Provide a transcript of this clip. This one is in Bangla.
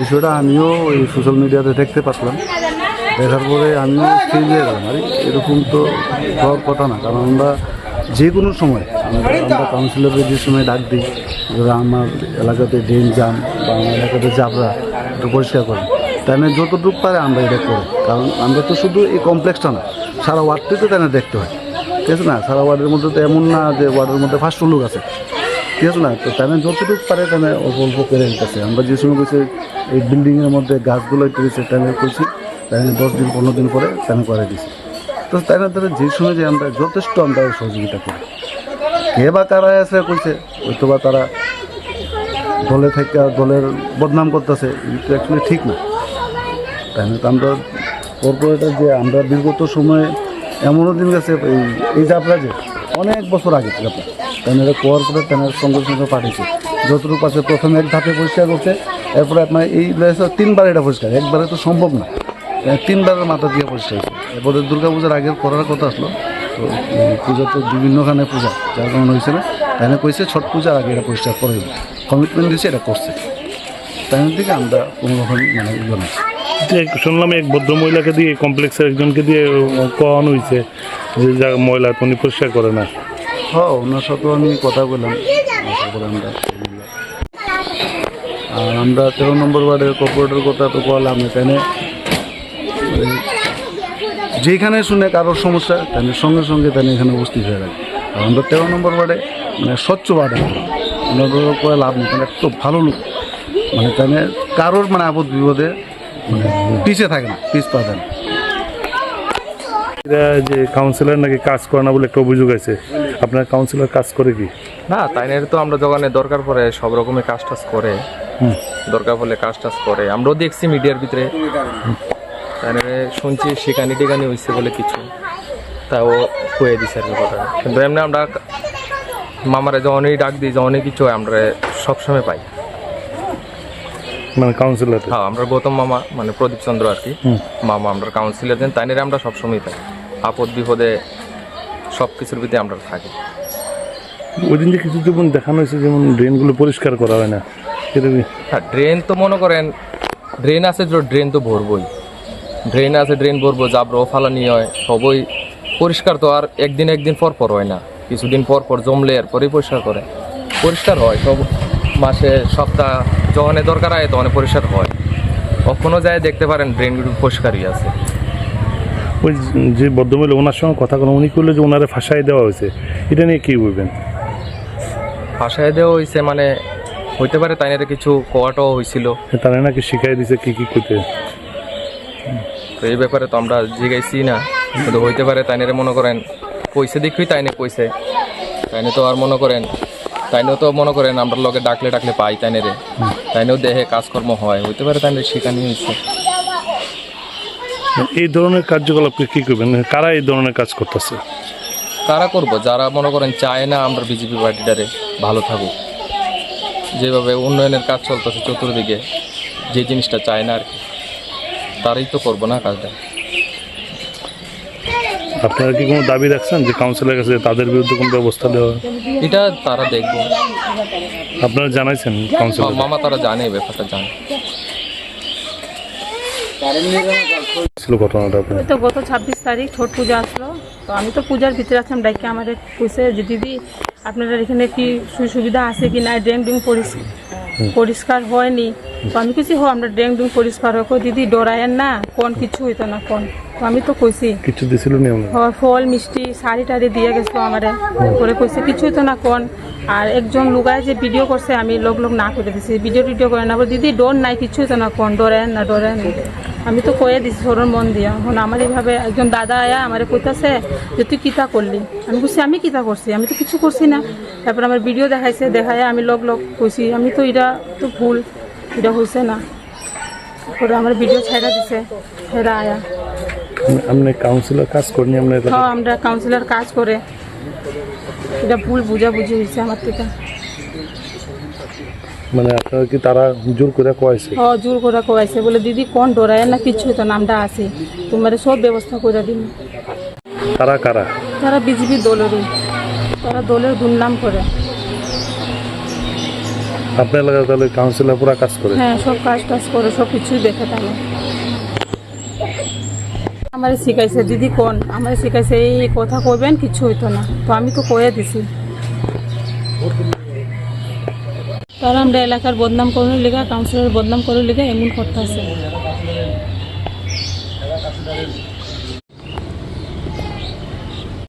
বিষয়টা আমিও এই সোশ্যাল মিডিয়াতে দেখতে পারলাম দেখার পরে আমিও হয়ে গেলাম, আরে এরকম তো হওয়ার কথা না, কারণ আমরা যে কোনো সময়, আমরা আমরা কাউন্সিলরকে যে সময় ডাক দিই, ধরো আমার এলাকাতে ড্রেন জাম বা আমার এলাকাতে জাবরা, একটু পরিষ্কার করেন তাই যতটুকু পারে আমরা এটা করি, কারণ আমরা তো শুধু এই কমপ্লেক্সটা না, সারা ওয়ার্ডটাই তো তাই দেখতে হয়। ঠিক আছে না? সারা ওয়ার্ডের মধ্যে তো এমন না যে ওয়ার্ডের মধ্যে ফার্স্ট লোক আছে। ঠিক আছে না? তো তাহলে যতটুকু পারে তাহলে অল্প অল্প করে দিতেছে। আমরা যে সময় কইছে এই বিল্ডিংয়ের মধ্যে গাছগুলো গেছে তাহলে করছি। তাহলে দশ দিন, পনেরো দিন পরে তাহলে করে দিছি। তো তাই তাহলে যে সময় যে আমরা যথেষ্ট আমরা সহযোগিতা করি। কে বা কারা আছে কইছে হয়তো বা তারা দলে থেকে দলের বদনাম করতেছে এটা অ্যাকচুয়ালি ঠিক না। তাই না, তো আমরা কর্পোরেটের যে আমরা বিগত সময়ে এমনও দিন গেছে, এই এই যাত্রা যে অনেক বছর আগে যাত্রা তাই না কর্পোরেট তাদের সঙ্গে সঙ্গে পাঠিয়েছে। যতটুকু আছে প্রথমে এক ধাপে পরিষ্কার করছে, এরপরে আপনার এই তিনবার এটা পরিষ্কার, একবারে তো সম্ভব না। তিনবারের মাথা দিয়ে পরিষ্কার হয়েছে। এরপরে দুর্গা পূজার আগের করার কথা আসলো, তো পূজা তো বিভিন্নখানে পূজা, যার কারণে হয়েছে না। তাই কইছে, ছট পূজার আগে এটা পরিষ্কার করে কমিটমেন্ট দিয়েছে এটা করছে। তাই দিকে আমরা কোনো রকম মানে ইয়ে শুনলাম এক ভদ্র মহিলাকে দিয়ে, কমপ্লেক্সের একজনকে দিয়ে কন হয়েছে যে যা মহিলা উনি পরিষ্কার করে না। হ্যাঁ ওনার সাথেও আমি কথা বললাম। আর আমরা তেরো নম্বর ওয়ার্ডের কর্পোরেটের কথা তো বললাম, এখানে যেখানে শুনে কারোর সমস্যা, তাহলে সঙ্গে সঙ্গে তাহলে এখানে উপস্থিত হয়ে যায়। আর আমরা তেরো নম্বর ওয়ার্ডে মানে স্বচ্ছ ওয়ার্ডে ওনাদের করে লাভ নেই কারণ এত ভালো লোক। মানে তাহলে কারোর মানে আপদ বিপদে পিছিয়ে থাকে না পিছ পা দেয় না এরা যে কাউন্সিলর নাকি কাজ করে না বলে একটা অভিযোগ আছে আপনার কাউন্সিলর কাজ করে কি? না তাই না তো আমরা যখন দরকার পড়ে সব রকমের কাজ টাজ করে। দরকার পড়লে কাজ টাজ করে। আমরাও দেখছি মিডিয়ার ভিতরে। তাই না শুনছি শিকানি টিকানি হয়েছে বলে কিছু। তা ও কয়ে দিছে আর কি কথা। কিন্তু এমনি আমরা মামারে যখনই ডাক দিই যখনই কিছু আমরা সবসময় পাই। মানে কাউন্সিলর হ্যাঁ আমরা গৌতম মামা মানে প্রদীপ চন্দ্র আর কি। মামা আমরা কাউন্সিলর দেন তাই আমরা সবসময় পাই আপদ বিপদে সব কিছুর ভিতরে আমরা থাকি। ওই দিন যে কিছু যেমন দেখানো হয়েছে যেমন ড্রেনগুলো পরিষ্কার করা হয় না হ্যাঁ ড্রেন তো মনে করেন ড্রেন আছে তো ড্রেন তো ভরবই। ড্রেন আছে ড্রেন ভরবো জাবরো ফালানি হয় সবই পরিষ্কার তো আর একদিন একদিন পর পর হয় না। কিছুদিন পর পর জমলে এরপরেই পরিষ্কার করে। পরিষ্কার হয় সব মাসে সপ্তাহ যখন দরকার হয় তখন পরিষ্কার হয়। কখনো যায় দেখতে পারেন ড্রেনগুলো পরিষ্কারই আছে। ওই যে ভদ্রমহিলা ওনার সঙ্গে কথা বলা উনি করলে যে ওনারে ফাঁসাই দেওয়া হয়েছে। এটা নিয়ে কি বলবেন? ভাষায় দেওয়া হয়েছে মানে হইতে পারে তাই নিয়ে কিছু কোয়াটাও হয়েছিল তারা নাকি শিখাই দিছে কী কী করতে। তো এই ব্যাপারে তো আমরা জিগাইছি না। কিন্তু হইতে পারে তাই মনে করেন কইছে দেখুই তাই নিয়ে কইছে। তাই তো আর মনে করেন তাই নিয়েও তো মনে করেন আমরা লগে ডাকলে ডাকলে পাই তাই নিয়ে রে? তাই নিয়েও দেহে কাজকর্ম হয় হইতে পারে তাই নিয়ে শিখানি হয়েছে এই ধরনের কার্যকলাপকে কি করবেন? কারা এই ধরনের কাজ করতেছে? কারা করব? যারা মনে করেন চায় না আমরা বিজেপি পার্টিটারে ভালো থাকুক। যেভাবে উন্নয়নের কাজ চলতেছে চতুর্দিকে যে জিনিসটা চায় না আর কি। তারাই তো করব না কাজটা। আপনারা কি কোনো দাবি রাখছেন যে কাউন্সিলের কাছে তাদের বিরুদ্ধে কোনো ব্যবস্থা দেওয়া এটা তারা দেখব। আপনারা জানাইছেন কাউন্সিলর মামা তারা জানে এই ব্যাপারটা জানে। ছিল ঘটনাটা আপনার? ওই তো গত ছাব্বিশ তারিখ ছট পূজা আসলো। তো আমি তো পূজার ভিতরে আসলাম ডাইকে আমাদের কইছে যে দিদি আপনাদের এখানে কি সুবিধা আছে কি না ড্রেন ডুম পরিষ্কার পরিষ্কার হয়নি। তো আমি কিছু হো আমরা ড্রেন ডুম পরিষ্কার হয় দিদি ডরায়েন না। কোন কিছু হইতো না কোন? তো আমি তো কইছি কিছু দিছিল নি আমরা ফল মিষ্টি শাড়ি টাড়ি দিয়ে গেছো আমারে। করে কইছে কিছু হইতো না কোন? আর একজন লুগায় যে ভিডিও করছে আমি লোক লোক না করে দিছি। ভিডিও টিডিও করে না দিদি ডর নাই কিছু হইতো না কোন? ডরেন না ডরেন আমি তো কয়ে দিছি সরুন মন দিয়া। এখন আমার এইভাবে একজন দাদা আয়া আমারে কইতাছে যে তুই কিতা করলি? আমি বলছি আমি কিতা করছি? আমি তো কিছু করছি না। তারপর আমার ভিডিও দেখাইছে দেখায় আমি লগ লগ কইছি আমি তো এটা তো ভুল এটা হয়েছে না। তারপরে আমার ভিডিও ছাইড়া দিছে হেরা আয়া। আপনি কাউন্সিলর কাজ করেনি আমরা হ্যাঁ আমরা কাউন্সিলর কাজ করে। এটা ভুল বুঝাবুঝি হয়েছে আমার থেকে। মানে আপনার কি তারা জোর করে কয়েছে? হ্যাঁ জোর করে কয়েছে। বলে দিদি কোন ডরায়? না কিছু তো নামটা আছে। তোমার সব ব্যবস্থা করে দিন। তারা কারা? তারা বিজেপি দলেরই। তারা দলের দুর্নাম করে। আপনার লাগা তাহলে কাউন্সিলর পুরো কাজ করে? হ্যাঁ সব কাজ টাজ করে সব কিছুই দেখে তাহলে আমার শিখাইছে দিদি কোন? আমার শিখাইছে এই কথা কইবেন কিছু হইতো না। তো আমি তো কয়ে দিছি। তারা আমরা এলাকার বদনাম করার লেগে কাউন্সিলর বদনাম করার লেগে এমন করতেছে